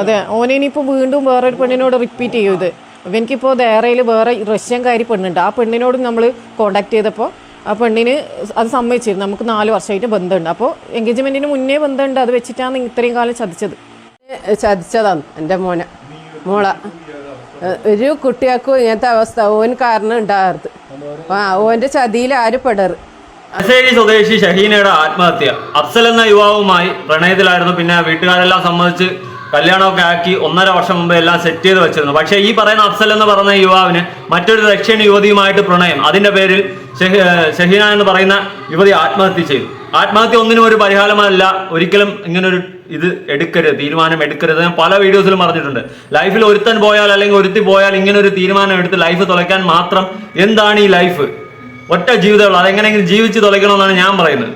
അതെ ഓനിനിപ്പോൾ വീണ്ടും വേറൊരു പെണ്ണിനോട് റിപ്പീറ്റ് ചെയ്യും ഇത്. ഇവനിക്കിപ്പോൾ ദേറയിൽ വേറെ റഷ്യൻകാരി പെണ്ണുണ്ട്. ആ പെണ്ണിനോട് നമ്മൾ കോണ്ടാക്ട് ചെയ്തപ്പോൾ ആ പെണ്ണിന് അത് സമ്മതിച്ചിരുന്നു. നമുക്ക് നാല് വർഷമായിട്ട് ബന്ധമുണ്ട് അപ്പോൾ എൻഗേജ്മെന്റിന് മുന്നേ ബന്ധമുണ്ട് അത് വെച്ചിട്ടാണ് ഇത്രയും കാലം ചതിച്ചത്. ചതിച്ചതാണ് എന്റെ മോനെ. മോള. ഒരു കുട്ടികൾക്കും ഇങ്ങനത്തെ അവസ്ഥ. ഓൻ കാരണം ഉണ്ടാകരുത്. ആ ഓന്റെ ചതിയിൽ ആര് പെടറ് അശേരി സ്വദേശി ഷഹീനയുടെ ആത്മഹത്യ. അഫ്സൽ എന്ന യുവാവുമായി പ്രണയത്തിലായിരുന്നു. പിന്നെ വീട്ടുകാരെല്ലാം സമ്മതിച്ച് കല്യാണമൊക്കെ ആക്കി ഒന്നര വർഷം മുമ്പ് എല്ലാം സെറ്റ് ചെയ്ത് വെച്ചിരുന്നു. പക്ഷേ ഈ പറയുന്ന അഫ്സൽ എന്ന് പറയുന്ന യുവാവിന് മറ്റൊരു ദക്ഷിണ യുവതിയുമായിട്ട് പ്രണയം. അതിന്റെ പേരിൽ ഷഹീന എന്ന് പറയുന്ന യുവതി ആത്മഹത്യ ചെയ്തു. ആത്മഹത്യ ഒന്നിനും ഒരു പരിഹാരമല്ല. ഒരിക്കലും ഇങ്ങനൊരു ഇത് എടുക്കരുത് തീരുമാനം എടുക്കരുത്. ഞാൻ പല വീഡിയോസിലും പറഞ്ഞിട്ടുണ്ട്. ലൈഫിൽ ഒരുത്തൻ പോയാൽ അല്ലെങ്കിൽ ഒരുത്തി പോയാൽ ഇങ്ങനെ ഒരു തീരുമാനം എടുത്ത് ലൈഫ് തുളയ്ക്കാൻ മാത്രം എന്താണ് ഈ ലൈഫ്? ഒറ്റ ജീവിതമുള്ളൂ. അതെങ്ങനെയെങ്കിലും ജീവിച്ച് തുളയ്ക്കണമെന്നാണ് ഞാൻ പറയുന്നത്.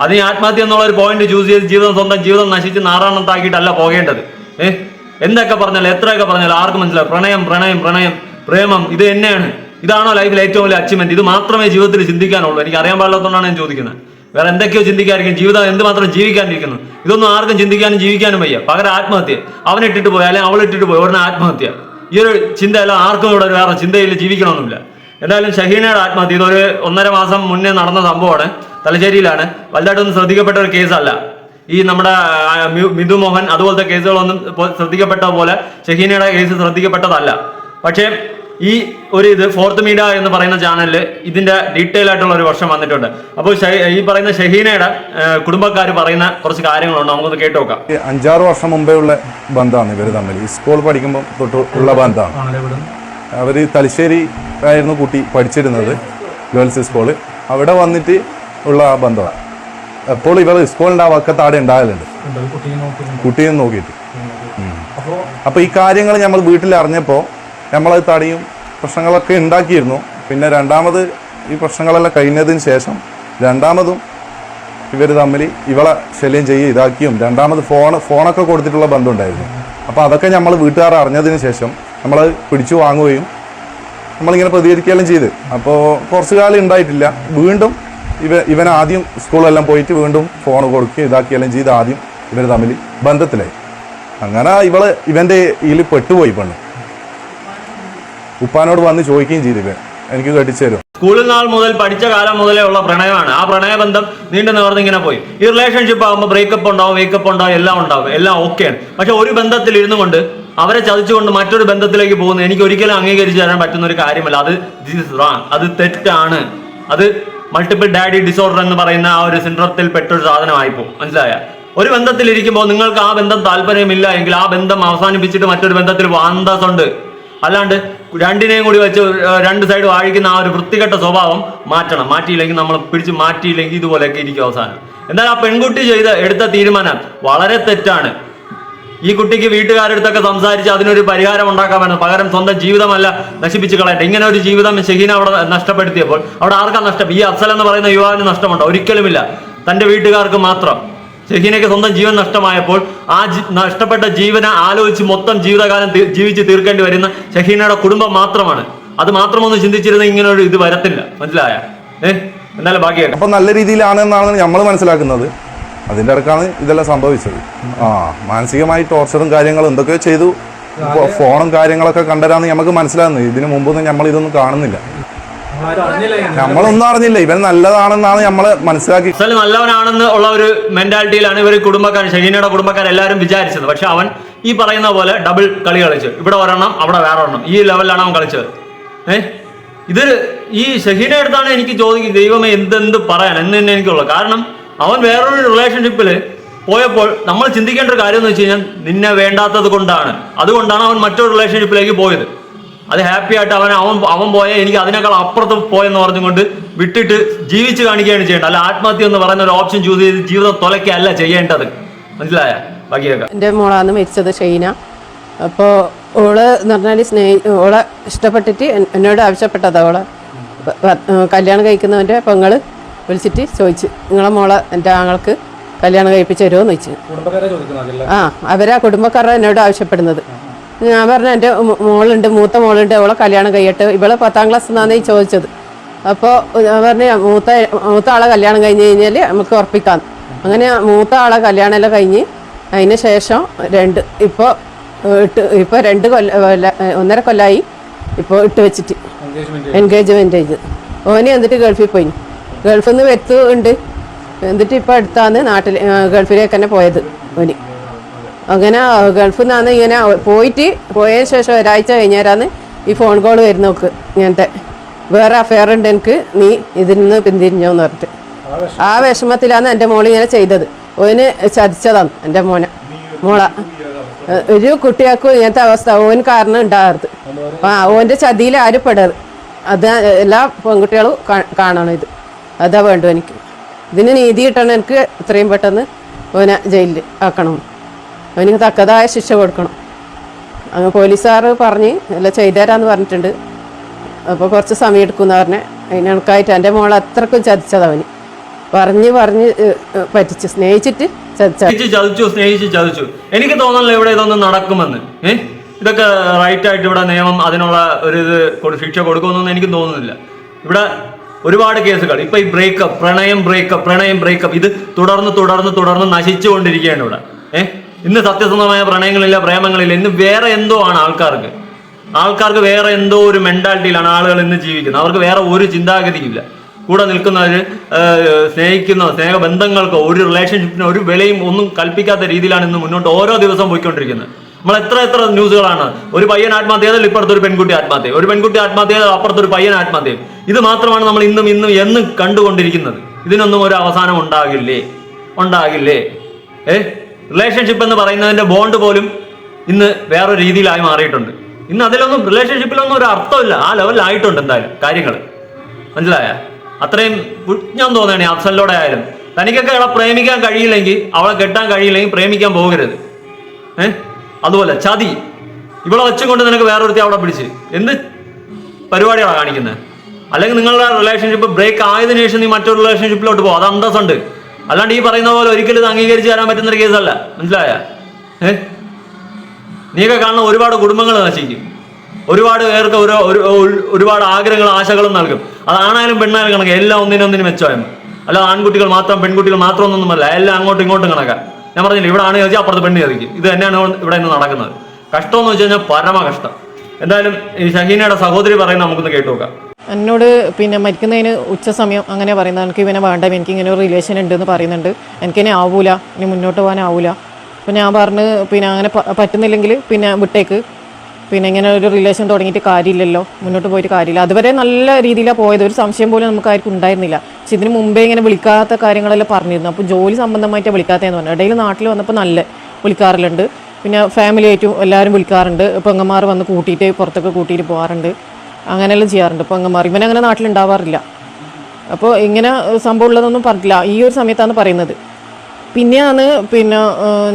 അതിന് ആത്മഹത്യ എന്നുള്ള ഒരു പോയിന്റ് ചൂസ് ചെയ്ത് ജീവിതം സ്വന്തം ജീവിതം നശിച്ച് നാറാണത്താക്കിയിട്ടല്ല പോകേണ്ടത്. എന്തൊക്കെ പറഞ്ഞാലും എത്രയൊക്കെ പറഞ്ഞാലും ആർക്കും മനസ്സിലാവും പ്രണയം പ്രണയം പ്രണയം പ്രേമം ഇത് തന്നെയാണ്. ഇതാണോ ലൈഫിൽ ഏറ്റവും വലിയ അച്ചീവ്മെന്റ് ഇത് മാത്രമേ ജീവിതത്തിൽ ചിന്തിക്കാനുള്ളൂ. എനിക്ക് അറിയാൻ പാടില്ലാത്തതുകൊണ്ടാണ് ഞാൻ ചോദിക്കുന്നത്. വേറെ എന്തൊക്കെയോ ചിന്തിക്കാതിരിക്കും ജീവിതം എന്തുമാത്രം ജീവിക്കാനിരിക്കുന്നു ഇതൊന്നും ആർക്കും ചിന്തിക്കാനും ജീവിക്കാനും വയ്യ. പകരം ആത്മഹത്യ. അവൻ ഇട്ടിട്ട് പോയി അല്ലെങ്കിൽ അവൾ ഇട്ടിട്ട് പോയി ഉടനെ ആത്മഹത്യ. ഈ ഒരു ചിന്തയല്ല ആർക്കും ഇവിടെ വേറെ ചിന്തയിൽ ജീവിക്കണമെന്നില്ല. എന്തായാലും ഷഹീനയുടെ ആത്മഹത്യ ഇതൊരു ഒന്നര മാസം മുന്നേ നടന്ന സംഭവമാണ്. തലശ്ശേരിയിലാണ്. വലുതായിട്ടൊന്നും ശ്രദ്ധിക്കപ്പെട്ട ഒരു കേസല്ല ഈ നമ്മുടെ മിഥു മോഹൻ അതുപോലത്തെ കേസുകളൊന്നും ശ്രദ്ധിക്കപ്പെട്ട പോലെ ഷഹീനയുടെ കേസ് ശ്രദ്ധിക്കപ്പെട്ടതല്ല. പക്ഷേ ഈ ഒരു ഇത് ഫോർത്ത് മീഡിയ എന്ന് പറയുന്ന ചാനലിൽ ഇതിന്റെ ഡീറ്റെയിൽ ആയിട്ടുള്ള ഒരു വർഷം വന്നിട്ടുണ്ട്. അപ്പോൾ ഈ പറയുന്ന ഷഹീനയുടെ കുടുംബക്കാർ പറയുന്ന കുറച്ച് കാര്യങ്ങളുണ്ട്. നമുക്കൊന്ന് കേട്ട് നോക്കാം. അഞ്ചാറ് വർഷം മുമ്പേ ഉള്ള ബന്ധമാണ് ഇവർ തമ്മിൽ സ്കൂൾ പഠിക്കുമ്പോൾ തൊട്ട് ഉള്ള ബന്ധമാണ് അവർ തലശ്ശേരി ആയിരുന്നു കുട്ടി പഠിച്ചിരുന്നത് ഗേൾസ് സ്കൂൾ. അവിടെ വന്നിട്ട് ഉള്ള ആ ബന്ധമാണ്. എപ്പോൾ ഇവർ സ്കൂളിന്റെ ആ വക്കത്ത് ആടെ ഉണ്ടാകലുണ്ട് കുട്ടിയെ നോക്കിയിട്ട്. അപ്പോൾ ഈ കാര്യങ്ങൾ നമ്മൾ വീട്ടിൽ അറിഞ്ഞപ്പോൾ നമ്മളത് തടയും പ്രശ്നങ്ങളൊക്കെ ഉണ്ടാക്കിയിരുന്നു. പിന്നെ രണ്ടാമത് ഈ പ്രശ്നങ്ങളെല്ലാം കഴിഞ്ഞതിന് ശേഷം രണ്ടാമതും ഇവർ തമ്മിൽ ഇവളെ ശല്യം ചെയ്യുക ഇതാക്കിയും രണ്ടാമത് ഫോൺ ഫോണൊക്കെ കൊടുത്തിട്ടുള്ള ബന്ധമുണ്ടായിരുന്നു. അപ്പോൾ അതൊക്കെ നമ്മൾ വീട്ടുകാർ അറിഞ്ഞതിന് ശേഷം നമ്മൾ പിടിച്ചു വാങ്ങുകയും നമ്മളിങ്ങനെ പ്രതികരിക്കുകയെല്ലാം ചെയ്ത്. അപ്പോൾ കുറച്ച് കാലം ഉണ്ടായിട്ടില്ല. വീണ്ടും ഇവ ഇവൻ ആദ്യം സ്കൂളെല്ലാം പോയിട്ട് വീണ്ടും ഫോൺ കൊടുക്കുകയും ഇതാക്കിയെല്ലാം ചെയ്ത് ആദ്യം ഇവർ തമ്മിൽ ബന്ധത്തിലായി. അങ്ങനെ ഇവൾ ഇവന്റെ ഇതിൽ പെട്ടുപോയി പെണ്ണ്. ഉപ്പാനോട് വന്ന് ചോദിക്കുകയും ചെയ്തു ഇവൻ. എനിക്ക് കെട്ടിച്ചു തരും. സ്കൂളിൽ നാൾ മുതൽ പഠിച്ച കാലം മുതലേ ഉള്ള പ്രണയമാണ്. ആ പ്രണയബന്ധം നീണ്ടു നിവർന്ന് ഇങ്ങനെ പോയി. ഈ റിലേഷൻഷിപ്പ് ആകുമ്പോൾ ബ്രേക്കപ്പ് ഉണ്ടാവും വേക്കപ്പ് ഉണ്ടാവും എല്ലാം ഉണ്ടാവും എല്ലാം ഓക്കെയാണ് പക്ഷെ ഒരു ബന്ധത്തിൽ ഇരുന്നു കൊണ്ട് അവരെ ചതിച്ചുകൊണ്ട് മറ്റൊരു ബന്ധത്തിലേക്ക് പോകുന്നത് എനിക്ക് ഒരിക്കലും അംഗീകരിച്ചു തരാൻ പറ്റുന്ന ഒരു കാര്യമല്ല. അത് ദിസ് റോങ് അത് തെറ്റാണ്. അത് മൾട്ടിപ്പിൾ ഡാഡി ഡിസോർഡർ എന്ന് പറയുന്ന ആ ഒരു സിൻഡ്രത്തിൽ പെട്ടൊരു സാധനമായിപ്പോ മനസ്സിലായ? ഒരു ബന്ധത്തിൽ ഇരിക്കുമ്പോൾ നിങ്ങൾക്ക് ആ ബന്ധം താല്പര്യമില്ല എങ്കിൽ ആ ബന്ധം അവസാനിപ്പിച്ചിട്ട് മറ്റൊരു ബന്ധത്തിൽ വാന്തസുണ്ട് അല്ലാണ്ട് രണ്ടിനെയും കൂടി വെച്ച് രണ്ട് സൈഡ് വാഴിക്കുന്ന ആ ഒരു വൃത്തികെട്ട സ്വഭാവം മാറ്റണം. മാറ്റിയില്ലെങ്കിൽ നമ്മൾ പിടിച്ച് മാറ്റിയില്ലെങ്കിൽ ഇതുപോലെയൊക്കെ ഇരിക്കും അവസാനം. എന്നാൽ ആ പെൺകുട്ടി ചെയ്ത എടുത്ത തീരുമാനം വളരെ തെറ്റാണ്. ഈ കുട്ടിക്ക് വീട്ടുകാരടുത്തൊക്കെ സംസാരിച്ച് അതിനൊരു പരിഹാരം ഉണ്ടാക്കാമെന്ന് പകരം സ്വന്തം ജീവിതമല്ല നശിപ്പിച്ച് കളയട്ടെ. ഇങ്ങനെ ഒരു ജീവിതം ഷഹീന അവിടെ നഷ്ടപ്പെടുത്തിയപ്പോൾ അവിടെ ആർക്കാ നഷ്ടം? ഈ അഫ്സൽ എന്ന് പറയുന്ന യുവാവിന് നഷ്ടമുണ്ടോ? ഒരിക്കലുമില്ല. തന്റെ വീട്ടുകാർക്ക് മാത്രം. ഷഹീനയ്ക്ക് സ്വന്തം ജീവൻ നഷ്ടമായപ്പോൾ ആ നഷ്ടപ്പെട്ട ജീവനെ ആലോചിച്ച് മൊത്തം ജീവിതകാലം ജീവിച്ച് തീർക്കേണ്ടി വരുന്ന ഷഹീനയുടെ കുടുംബം മാത്രമാണ്. അത് മാത്രമൊന്നും ചിന്തിച്ചിരുന്ന ഇങ്ങനെ ഒരു ഇത് വരത്തില്ല. മനസ്സിലായ? ഏഹ് എന്നാലും ബാക്കിയാക്കാം അപ്പൊ നല്ല രീതിയിലാണെന്നാണ് നമ്മൾ മനസ്സിലാക്കുന്നത്. അതിന്റെ ഇടക്കാണ് ഇതെല്ലാം സംഭവിച്ചത്. ആ മാനസികമായി ടോർച്ചറും കാര്യങ്ങളും എന്തൊക്കെയോ ചെയ്തു. ഫോണും കാര്യങ്ങളൊക്കെ കണ്ടരാന്ന് നമുക്ക് മനസ്സിലാകുന്നത് ഇതിനു മുമ്പൊന്നും നമ്മൾ ഇതൊന്നും കാണുന്നില്ല. നമ്മളൊന്നും അറിഞ്ഞില്ല. ഇവൻ നല്ലതാണെന്നാണ് നമ്മൾ മനസ്സിലാക്കി. നല്ലവനാണെന്ന് ഉള്ള ഒരു മെന്റാലിറ്റിയിലാണ് ഇവർ കുടുംബക്കാർ ഷഹീനയുടെ കുടുംബക്കാർ എല്ലാവരും വിചാരിച്ചത്. പക്ഷെ അവൻ ഈ പറയുന്ന പോലെ ഡബിൾ കളി കളിച്ചു. ഇവിടെ ഒരെണ്ണം അവിടെ വേറെ ഒരെണ്ണം. ഈ ലെവലിലാണ് അവൻ കളിച്ചത്. ഏഹ് ഇത് ഈ ഷഹീന അടുത്താണ് എനിക്ക് ചോദിക്കുന്നത്. ദൈവമേ എന്തെന്ത് പറയാൻ? എന്ന് തന്നെ എനിക്കുള്ളത് കാരണം അവൻ വേറൊരു റിലേഷൻഷിപ്പിൽ പോയപ്പോൾ നമ്മൾ ചിന്തിക്കേണ്ട ഒരു കാര്യം എന്ന് വെച്ച് കഴിഞ്ഞാൽ നിന്നെ വേണ്ടാത്തത് കൊണ്ടാണ്. അതുകൊണ്ടാണ് അവൻ മറ്റൊരു റിലേഷൻഷിപ്പിലേക്ക് പോയത്. അത് ഹാപ്പി ആയിട്ട് അവൻ അവൻ അവൻ പോയ എനിക്ക് അതിനേക്കാൾ അപ്പുറത്ത് പോയെന്ന് പറഞ്ഞുകൊണ്ട് വിട്ടിട്ട് ജീവിച്ച് കാണിക്കുകയാണ് ചെയ്യേണ്ടത്. അല്ല ആത്മഹത്യ എന്ന് പറയുന്ന ഒരു ഓപ്ഷൻ ചൂസ് ചെയ്ത് ജീവിതം തുലയ്ക്കല്ല ചെയ്യേണ്ടത്. മനസ്സിലായ? ബാക്കിയൊക്കെ. എന്റെ മോളാണ് മരിച്ചത് ഷെയ്ന. അപ്പോൾ ഓൾ എന്ന് പറഞ്ഞാൽ സ്നേഹി ഓളെ ഇഷ്ടപ്പെട്ടിട്ട് എന്നോട് ആവശ്യപ്പെട്ടതാണ് ഓളെ. കല്യാണം കഴിക്കുന്നവന്റെ പെങ്ങൾ. വിളിച്ചിട്ട് ചോദിച്ചു നിങ്ങളെ മോളെ എന്റെ ആങ്ങൾക്ക് കല്യാണം കഴിപ്പിച്ച് തരുമോ എന്ന് ചോദിച്ചു ആ അവരാ കുടുംബക്കാരെ എന്നോട് ആവശ്യപ്പെടുന്നത്. ഞാൻ പറഞ്ഞു എന്റെ മോളുണ്ട് മൂത്ത മോളുണ്ട് അവളെ കല്യാണം കഴിയട്ടെ ഇവൾ പത്താം ക്ലാസ് എന്നാണ് ഈ ചോദിച്ചത്. അപ്പോൾ ഞാൻ പറഞ്ഞു മൂത്ത മൂത്ത ആളെ കല്യാണം കഴിഞ്ഞ് കഴിഞ്ഞാൽ നമുക്ക് ഉറപ്പിക്കാം. അങ്ങനെ മൂത്ത ആളെ കല്യാണം എല്ലാം കഴിഞ്ഞ് അതിന് ശേഷം രണ്ട് ഇപ്പോൾ ഇട്ട് ഇപ്പോൾ രണ്ട് കൊല്ല കൊല്ല ഒന്നര കൊല്ലായി ഇപ്പോൾ ഇട്ട് വെച്ചിട്ട്. എൻഗേജ്മെന്റ് ചെയ്ത്. ഓനെ എന്നിട്ട് ഗൾഫിൽ പോയി ഗൾഫിൽ നിന്ന് വരുത്തുണ്ട് എന്നിട്ട് ഇപ്പോൾ അടുത്താണ് നാട്ടിൽ ഗൾഫിലേക്ക് തന്നെ പോയത് ഓന്. അങ്ങനെ ഗൾഫിൽ നിന്നാണ് ഇങ്ങനെ പോയിട്ട് പോയതിന് ശേഷം ഒരാഴ്ച കഴിഞ്ഞേരാന്ന് ഈ ഫോൺ കോൾ വരുന്ന നോക്ക് ഇങ്ങനത്തെ. വേറെ അഫെയർ ഉണ്ട് എനിക്ക് നീ ഇതിൽ നിന്ന് പിന്തിരിഞ്ഞോന്ന് പറഞ്ഞിട്ട്. ആ വിഷമത്തിലാണ് എന്റെ മോൾ ഇങ്ങനെ ചെയ്തത്. ഓന് ചതിച്ചതാണ് എന്റെ മോനെ മോള. ഒരു കുട്ടികൾക്കും ഇങ്ങനത്തെ അവസ്ഥ ഓൻ കാരണം ഉണ്ടാകരുത്. ആ ഓന്റെ ചതിയിൽ ആരും പെടരുത്. അത് എല്ലാ പെൺകുട്ടികളും കാണണം ഇത്. അതാ വേണ്ടു എനിക്ക്. ഇതിന് നീതി കിട്ടണം എനിക്ക് ഇത്രയും പെട്ടെന്ന് ഓനെ ജയിലിൽ ആക്കണം. അവന് തക്കതായ ശിക്ഷ കൊടുക്കണം. അങ്ങ് പോലീസുകാർ പറഞ്ഞ് എല്ലാം ചെയ്തുതരാന്ന് പറഞ്ഞിട്ടുണ്ട്. അപ്പോൾ കുറച്ച് സമയം എടുക്കുമെന്ന് പറഞ്ഞ് അതിന് കണക്കായിട്ട് എന്റെ മോൾ അത്രക്കും ചതിച്ചതവന് പറഞ്ഞ് പറഞ്ഞ് പറ്റിച്ച് സ്നേഹിച്ചിട്ട് ചതിച്ചു ചതിച്ചു സ്നേഹിച്ച് ചതിച്ചു. എനിക്ക് തോന്നുന്നില്ല ഇവിടെ ഇതൊന്നും നടക്കുമെന്ന്. ഏഹ് ഇതൊക്കെ റൈറ്റ് ആയിട്ട് ഇവിടെ നിയമം അതിനുള്ള ഒരു ഇത് ശിക്ഷ കൊടുക്കുമെന്നൊന്നും എനിക്ക് തോന്നുന്നില്ല. ഇവിടെ ഒരുപാട് കേസുകൾ. ഇപ്പൊ ഈ ബ്രേക്കപ്പ് പ്രണയം ബ്രേക്കപ്പ് പ്രണയം ബ്രേക്കപ്പ് ഇത് തുടർന്ന് തുടർന്ന് തുടർന്ന് നശിച്ചുകൊണ്ടിരിക്കുകയാണ് ഇവിടെ. ഏഹ് ഇന്ന് സത്യസന്ധമായ പ്രണയങ്ങളില്ല പ്രേമങ്ങളില്ല ഇന്ന് വേറെ എന്തോ ആണ് ആൾക്കാർക്ക്. ആൾക്കാർക്ക് വേറെ എന്തോ ഒരു മെന്റാലിറ്റിയിലാണ് ആളുകൾ ഇന്ന് ജീവിക്കുന്നത്. അവർക്ക് വേറെ ഒരു ചിന്താഗതിയില്ല കൂടെ നിൽക്കുന്നവര് ഏഹ്, സ്നേഹിക്കുന്ന സ്നേഹബന്ധങ്ങൾക്കോ ഒരു റിലേഷൻഷിപ്പിനോ ഒരു വിലയും ഒന്നും കൽപ്പിക്കാത്ത രീതിയിലാണ് ഇന്ന് മുന്നോട്ട് ഓരോ ദിവസം പോയിക്കൊണ്ടിരിക്കുന്നത്. നമ്മൾ എത്ര എത്ര ന്യൂസുകളാണ്. ഒരു പയ്യൻ ആത്മഹത്യ ചെയ്താൽ ഇപ്പുറത്ത് ഒരു പെൺകുട്ടി ആത്മഹത്യ ഒരു പെൺകുട്ടി ആത്മഹത്യ ചെയ്താൽ അപ്പുറത്ത് ഒരു പയ്യൻ ആത്മഹത്യ. ഇത് മാത്രമാണ് നമ്മൾ ഇന്നും ഇന്നും എന്നും കണ്ടുകൊണ്ടിരിക്കുന്നത്. ഇതിനൊന്നും ഒരു അവസാനം ഉണ്ടാകില്ലേ? ഉണ്ടാകില്ലേ? ഏ? റിലേഷൻഷിപ്പ് എന്ന് പറയുന്നതിന്റെ ബോണ്ട് പോലും ഇന്ന് വേറൊരു രീതിയിലായി മാറിയിട്ടുണ്ട്. ഇന്ന് അതിലൊന്നും റിലേഷൻഷിപ്പിലൊന്നും ഒരു അർത്ഥമില്ല. ആ ലെവലിലായിട്ടുണ്ട് എന്തായാലും കാര്യങ്ങൾ. മനസ്സിലായ? അത്രയും ഞാൻ തോന്നുകയാണ് ഈ അഫ്സലിലൂടെ ആയാലും. തനിക്കൊക്കെ അവളെ പ്രേമിക്കാൻ കഴിയില്ലെങ്കിൽ അവളെ കെട്ടാൻ കഴിയില്ലെങ്കിൽ പ്രേമിക്കാൻ പോകരുത്. ഏ? അതുപോലെ ചതി. ഇവിടെ വെച്ചുകൊണ്ട് നിനക്ക് വേറൊരുത്തി അവിടെ പിടിച്ച്. എന്ത് പരിപാടികളാണ് കാണിക്കുന്നത് അല്ലെങ്കിൽ നിങ്ങളുടെ റിലേഷൻഷിപ്പ് ബ്രേക്ക് ആയതിനു ശേഷം നീ മറ്റൊരു റിലേഷൻഷിപ്പിലോട്ട് പോകും അത് അന്തസ്സുണ്ട്. അല്ലാണ്ട് ഈ പറയുന്ന പോലെ ഒരിക്കലും ഇത് അംഗീകരിച്ച് തരാൻ പറ്റുന്ന ഒരു കേസല്ല. മനസ്സിലായ? ഏ? നീയൊക്കെ കാണുന്ന ഒരുപാട് കുടുംബങ്ങൾ നശിക്കും. ഒരുപാട് പേർക്ക് ഒരു- ഒരുപാട് ആഗ്രഹങ്ങളും ആശകളും നൽകും. അത് ആണായാലും പെണ്ണായാലും കണക്ക്. എല്ലാം ഒന്നിനൊന്നിനും മെച്ചമായും. അല്ലാതെ ആൺകുട്ടികൾ മാത്രം പെൺകുട്ടികൾ മാത്രം ഒന്നൊന്നുമല്ല. എല്ലാം അങ്ങോട്ടും ഇങ്ങോട്ടും കണക്കാം. ഞാൻ പറഞ്ഞില്ല ഇവിടെ ആണ് ചോദിച്ചാൽ അപ്പുറത്ത് പെണ്ണ് ചോദിക്കും. ഇത് തന്നെയാണ് ഇവിടെ ഇന്ന് നടക്കുന്നത്. കഷ്ടം എന്ന് വെച്ച് കഴിഞ്ഞാൽ പരമ കഷ്ടം എന്തായാലും ഈ ഷഹീനയുടെ സഹോദരി പറയുന്ന നമുക്കൊന്ന് കേട്ടു നോക്കാം എന്നോട് പിന്നെ മരിക്കുന്നതിന് ഉച്ച സമയം അങ്ങനെ പറയുന്നത്. എനിക്ക് ഇവനെ വേണ്ട എനിക്ക് ഇങ്ങനെ ഒരു റിലേഷൻ ഉണ്ട് എന്ന് പറയുന്നുണ്ട്. എനിക്കിനെ ആവൂല ഇനി മുന്നോട്ട് പോകാൻ ആവൂല. അപ്പം ഞാൻ പറഞ്ഞ് പിന്നെ അങ്ങനെ പറ്റുന്നില്ലെങ്കിൽ പിന്നെ വിട്ടേക്ക്. പിന്നെ ഇങ്ങനെ ഒരു റിലേഷൻ തുടങ്ങിയിട്ട് കാര്യമില്ലല്ലോ മുന്നോട്ട് പോയിട്ട് കാര്യമില്ല. അതുവരെ നല്ല രീതിയിലാണ് പോയത്. ഒരു സംശയം പോലും നമുക്ക് ആർക്കും ഉണ്ടായിരുന്നില്ല. പക്ഷെ ഇതിന് മുമ്പേ ഇങ്ങനെ വിളിക്കാത്ത കാര്യങ്ങളെല്ലാം പറഞ്ഞിരുന്നു. അപ്പോൾ ജോലി സംബന്ധമായിട്ട് വിളിക്കാത്തതെന്ന് പറഞ്ഞു. ഇടയിൽ നാട്ടിൽ വന്നപ്പോൾ നല്ല വിളിക്കാറുണ്ട്. പിന്നെ ഫാമിലി ആയിട്ടും എല്ലാവരും വിളിക്കാറുണ്ട്. പെങ്ങന്മാർ വന്ന് കൂട്ടിയിട്ട് പുറത്തൊക്കെ കൂട്ടിയിട്ട് പോകാറുണ്ട്. അങ്ങനെയെല്ലാം ചെയ്യാറുണ്ട് പെങ്ങന്മാർ. ഇവനങ്ങനെ നാട്ടിലുണ്ടാവാറില്ല. അപ്പോൾ ഇങ്ങനെ സംഭവം ഉള്ളതൊന്നും പറഞ്ഞില്ല ഈ ഒരു സമയത്താണ് പറയുന്നത്. പിന്നെയാണ് പിന്നെ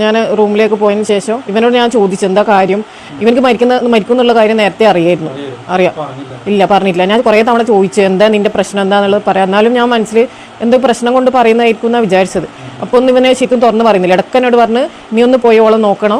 ഞാൻ റൂമിലേക്ക് പോയതിന് ശേഷം ഇവനോട് ഞാൻ ചോദിച്ചു എന്താ കാര്യം? ഇവനക്ക് മരിക്കുന്ന മരിക്കും എന്നുള്ള കാര്യം നേരത്തെ അറിയായിരുന്നു. അറിയാം. ഇല്ല പറഞ്ഞില്ല ഞാൻ കുറേ തവണ ചോദിച്ചു എന്താ നിന്റെ പ്രശ്നം എന്താണെന്നുള്ളത് പറയാം. എന്നാലും ഞാൻ മനസ്സിൽ എന്തോ പ്രശ്നം കൊണ്ട് പറയുന്നതായിരിക്കും എന്നാണ് വിചാരിച്ചത്. അപ്പോൾ ഒന്നും ഇവനെ ശരിക്കും തുറന്ന് പറയുന്നില്ല. ഇടക്കനോട് പറഞ്ഞ് നീ ഒന്ന് പോയി നോക്കണോ?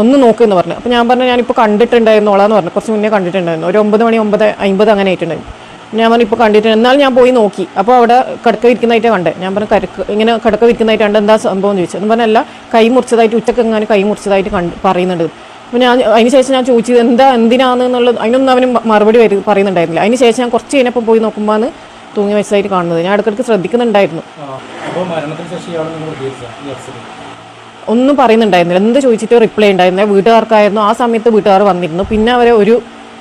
ഒന്ന് ഒന്ന് നോക്കുമെന്ന് പറഞ്ഞു. അപ്പോൾ ഞാൻ പറഞ്ഞു ഞാനിപ്പോൾ കണ്ടിട്ടുണ്ടായിരുന്നു ഓളാന്ന് പറഞ്ഞു. കുറച്ച് മുന്നേ കണ്ടിട്ടുണ്ടായിരുന്നു. ഒരു ഒമ്പത് മണി ഒമ്പത് അമ്പത് അങ്ങനെ ആയിട്ടുണ്ടായിരുന്നു. ഞാൻ പറഞ്ഞു ഇപ്പോൾ കണ്ടിട്ടുണ്ട്. എന്നാൽ ഞാൻ പോയി നോക്കി. അപ്പോൾ അവിടെ കിടക്ക വിരിക്കുന്നതായിട്ട് കണ്ടേ. ഞാൻ പറഞ്ഞു കരക്ക് ഇങ്ങനെ കിടക്ക വിരിക്കുന്നതായിട്ട് കണ്ട് എന്താ സംഭവം? എന്ന് ചോദിച്ചു. എന്ന് പറഞ്ഞല്ല കൈ മുറിച്ചതായിട്ട് ഉച്ചയ്ക്ക് എങ്ങാനും കൈ മുറിച്ചതായിട്ട് കണ്ട് പറയുന്നുണ്ട്. അപ്പോൾ ഞാൻ അതിന് ശേഷം ഞാൻ ചോദിച്ചത് എന്താ എന്തിനാണ് എന്നുള്ളത് അതിനൊന്നും അവന് മറുപടി വരു പറയുന്നുണ്ടായിരുന്നില്ല. അതിന് ശേഷം ഞാൻ കുറച്ച് കഴിഞ്ഞപ്പോൾ പോയി നോക്കുമ്പോൾ തൂങ്ങി വെച്ചതായിട്ട് കാണുന്നത്. ഞാൻ ഇടയ്ക്കിടയ്ക്ക് ശ്രദ്ധിക്കുന്നുണ്ടായിരുന്നു. ഒന്നും പറയുന്നുണ്ടായിരുന്നില്ല. എന്ത് ചോദിച്ചിട്ട് റിപ്ലൈ ഉണ്ടായിരുന്നില്ല. വീട്ടുകാർക്കായിരുന്നു. ആ സമയത്ത് വീട്ടുകാർ വന്നിരുന്നു. പിന്നെ അവരെ ഒരു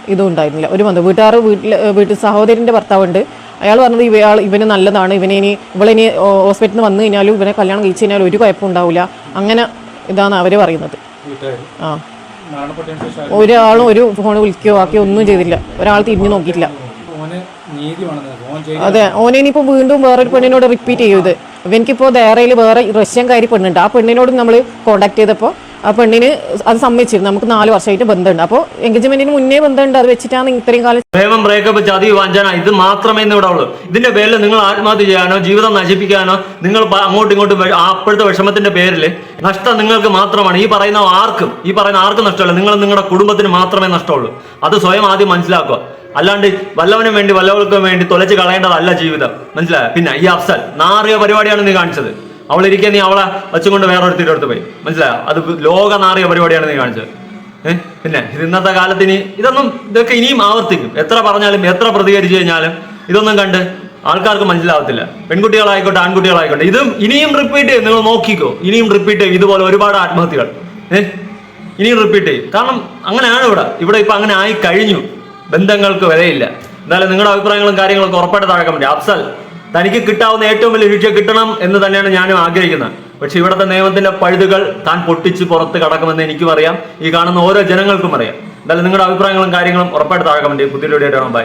ഇതും ഉണ്ടായിരുന്നില്ല ഒരു ബന്ധം വീട്ടുകാർ വീട്ടിൽ വീട്ടിൽ സഹോദരന്റെ ഭർത്താവുണ്ട്. അയാൾ പറഞ്ഞത് ഇവയാൾ ഇവന് നല്ലതാണ്. ഇവനെ ഇനി ഇവളിനി ഹോസ്പിറ്റലിൽ നിന്ന് വന്നു കഴിഞ്ഞാലും ഇവനെ കല്യാണം കഴിച്ചു കഴിഞ്ഞാലും ഒരു കുഴപ്പം ഉണ്ടാവില്ല അങ്ങനെ ഇതാണ് അവർ പറയുന്നത്. ആ. ഒരാളും ഒരു ഫോൺ വിളിക്കുകയോ ബാക്കി ഒന്നും ചെയ്തില്ല. ഒരാൾ തിരിഞ്ഞു നോക്കിയിട്ടില്ല. അതെ. ഓനെ ഇനിയിപ്പോൾ വീണ്ടും വേറൊരു പെണ്ണിനോട് റിപ്പീറ്റ് ചെയ്യും ഇത്. ഇവനിക്കിപ്പോൾ ദേറയിൽ വേറെ റഷ്യൻ റഷ്യൻകാരി പെണ്ണുണ്ട്. ആ പെണ്ണിനോട് നമ്മൾ കോണ്ടാക്ട് ചെയ്തപ്പോൾ ആ പെണ്ണിന് അത് സമ്മതിച്ചിരുന്നു. നമുക്ക് നാല് വർഷമായിട്ട് ബന്ധമുണ്ട്. അപ്പോൾ എൻഗേജ്മെന്റിന് മുന്നേ ബന്ധമുണ്ട്. അത് വെച്ചിട്ടാണ് ഇത്രയും കാലം പ്രേമം ബ്രേക്കപ്പ് ചതി വഞ്ചന ഇത് മാത്രമേ ഇന്ന് ഇവിടെ ഉള്ളൂ. ഇതിന്റെ പേരിൽ നിങ്ങൾ ആത്മഹത്യ ചെയ്യാനോ ജീവിതം നശിപ്പിക്കാനോ നിങ്ങൾ അങ്ങോട്ടും ഇങ്ങോട്ടും അപ്പോഴത്തെ വിഷമത്തിന്റെ പേരിൽ നഷ്ടം നിങ്ങൾക്ക് മാത്രമാണ്. ഈ പറയുന്ന ആർക്കും ഈ പറയുന്ന ആർക്കും നഷ്ടമല്ല. നിങ്ങൾ നിങ്ങളുടെ കുടുംബത്തിന് മാത്രമേ നഷ്ടമുള്ളൂ. അത് സ്വയം ആദ്യം മനസ്സിലാക്കുക. അല്ലാണ്ട് വല്ലവനും വേണ്ടി വല്ലവർക്കും വേണ്ടി തുലച്ച് കളയേണ്ടതല്ല ജീവിതം. മനസ്സിലായ? പിന്നെ ഈ അഫ്സൽ നാറിയ പരിപാടിയാണ് നീ കാണിച്ചത്. അവളിരിക്കെ നീ അവളെ വെച്ചുകൊണ്ട് വേറെ ഒരുത്തിന്റെ അടുത്ത് പോയി. മനസ്സിലായോ? അത് ലോക നാറിയ പരിപാടിയാണ് നീ കാണിച്ചത്. ഏഹ് പിന്നെ ഇന്നത്തെ കാലത്ത് ഇനി ഇതൊന്നും ഇതൊക്കെ ഇനിയും ആവർത്തിക്കും. എത്ര പറഞ്ഞാലും എത്ര പ്രതികരിച്ചു കഴിഞ്ഞാലും ഇതൊന്നും കണ്ട് ആൾക്കാർക്ക് മനസ്സിലാവത്തില്ല. പെൺകുട്ടികളായിക്കോട്ടെ ആൺകുട്ടികളായിക്കോട്ടെ ഇതും ഇനിയും റിപ്പീറ്റ് ചെയ്യും. നിങ്ങൾ നോക്കിക്കോ. ഇനിയും റിപ്പീറ്റ് ചെയ്യും. ഇതുപോലെ ഒരുപാട് ആത്മഹത്യകൾ. ഏഹ് ഇനിയും റിപ്പീറ്റ് ചെയ്യും. കാരണം അങ്ങനെയാണ് ഇവിടെ. ഇവിടെ ഇപ്പൊ അങ്ങനെ ആയി കഴിഞ്ഞു. ബന്ധങ്ങൾക്ക് വിലയില്ല. എന്തായാലും നിങ്ങളുടെ അഭിപ്രായങ്ങളും കാര്യങ്ങളൊക്കെ ഉറപ്പായിട്ട് താഴെ കമന്റ് അഫ്സൽ തനിക്ക് കിട്ടാവുന്ന ഏറ്റവും വലിയ ശിക്ഷ കിട്ടണം എന്ന് തന്നെയാണ് ഞാനും ആഗ്രഹിക്കുന്നത്. പക്ഷെ ഇവിടുത്തെ നിയമത്തിന്റെ പഴുതുകൾ താൻ പൊട്ടിച്ച് പുറത്ത് കടക്കുമെന്ന് എനിക്കും അറിയാം. ഈ കാണുന്ന ഓരോ ജനങ്ങൾക്കും അറിയാം. എന്തായാലും നിങ്ങളുടെ അഭിപ്രായങ്ങളും കാര്യങ്ങളും ഉറപ്പായിട്ട് താഴെ കമന്റ് പുതിയ ബൈ